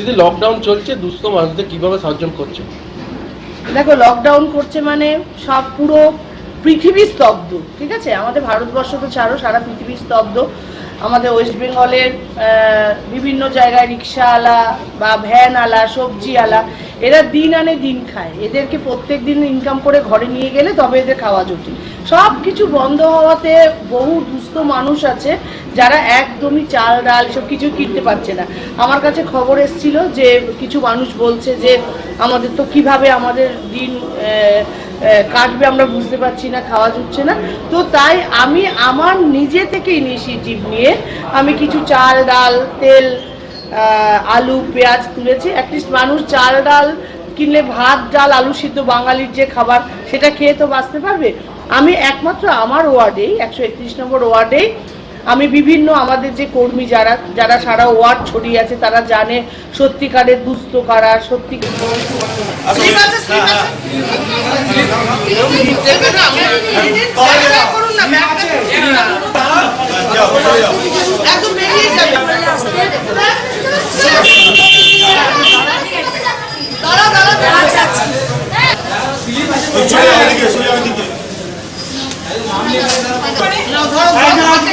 দিদি লকডাউন চলছে, দুস্থ মানুষদের কীভাবে সাহায্য করছে? দেখো লকডাউন করছে মানে সব পুরো পৃথিবী স্তব্ধ, ঠিক আছে? আমাদের ভারতবর্ষ তো ছাড়ো, সারা পৃথিবী স্তব্ধ। আমাদের ওয়েস্ট বেঙ্গলের বিভিন্ন জায়গায় রিক্সাওয়ালা বা ভ্যানওয়ালা সবজিওয়ালা, এরা দিন আনে দিন খায়। এদেরকে প্রত্যেক দিন ইনকাম করে ঘরে নিয়ে গেলে তবে এদের খাওয়া জুটি সব কিছু বন্ধ হওয়াতে বহু দুস্থ মানুষ আছে যারা একদমই চাল, ডাল সব কিছু কিনতে পারছে না। আমার কাছে খবর এসেছিল যে কিছু মানুষ বলছে যে আমাদের তো কীভাবে আমাদের দিন কাটবে আমরা বুঝতে পারছি না, খাওয়া জুটছে না। তো তাই আমি আমার নিজে থেকে ইনিশিয়েটিভ নিয়ে আমি কিছু চাল, ডাল, তেল আলু, পেঁয়াজ তুলেছি। অ্যাটলিস্ট মানুষ চাল, ডাল কিনলে ভাত, ডাল, আলু সিদ্ধ বাঙালির যে খাবার, সেটা খেয়ে তো বাঁচতে পারবে। আমি একমাত্র আমার ওয়ার্ডেই, একশো একত্রিশ নম্বর ওয়ার্ডেই আমি বিভিন্ন আমাদের যে কর্মী যারা যারা সারা ওয়ার্ড ছড়িয়ে আছে তারা জানে সত্যিকারের দুস্থ কারা সত্যি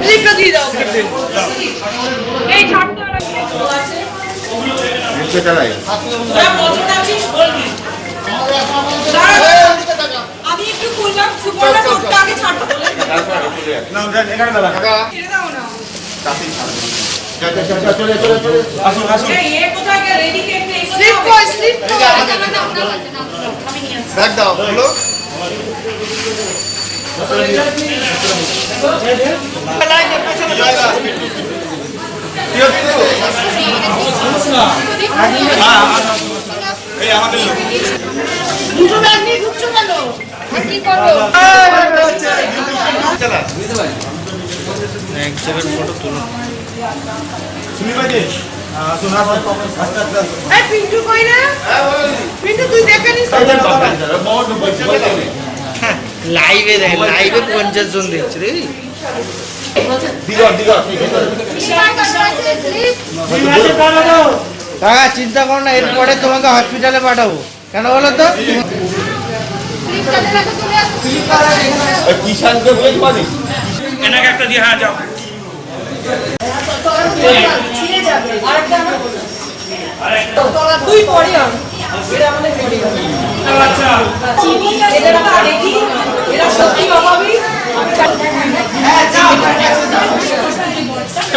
স্লিপটা দিয়ে দাও এই ছাড়তে আমি একটু খুললাম সুপর্ণা তোরটা আগে ছাড়তে বলে ছেড়ে দাও না ব্যাগ দাও হলো ঢুকছো কেন কি করব এই পিন্টু কই রে পিন্টু তুই দেখে নিস লাইভে দেখ লাইভে পঞ্চাশ জন দেখছে রে। কাকা চিন্তা করো না এরপরে তোমাকে হসপিটালে পাঠাবো। কেন বলো তো? এনাকে একটা দিয়ে হ্যাঁ যাও। আচ্ছা।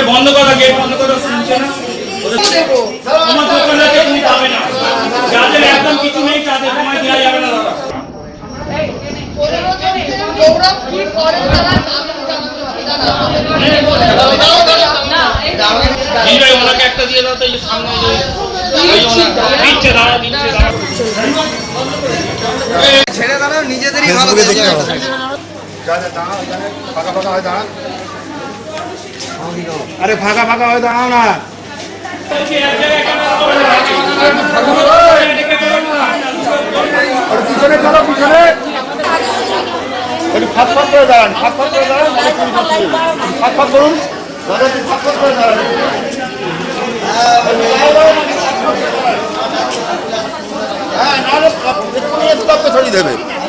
বন্ধ করো গেট বন্ধ করো শুনছে না তোমার দোকানে তুমি পাবে না যাদের একদম কিছু নেই তাদের তোমায় দেওয়া যাবে না দাদা গৌরব কি করে তারা ওনাকে একটা দিয়ে দাও তো এই যে সামনে দিচ্ছে দাঁড়া দিচ্ছে দাঁড়া ছেড়ে দাঁড়াও নিজেদেরই ভালো দেখতে হবে। যা যা দাঁড়া ফাঁকা ফাঁকা হয় দাঁড়া আরে ফাঁকা ফাঁকা হয়ে দাঁড়াও না। পিছনে চলো পিছনে। একটু ফাঁক ফাঁক করে দাঁড়ান ফাঁক ফাঁক করে দাঁড়ান ফাঁক ফাঁক করুন। দাদা ফাঁক ফাঁক করে দাঁড়ান। হ্যাঁ 통해서 답변 처리되네.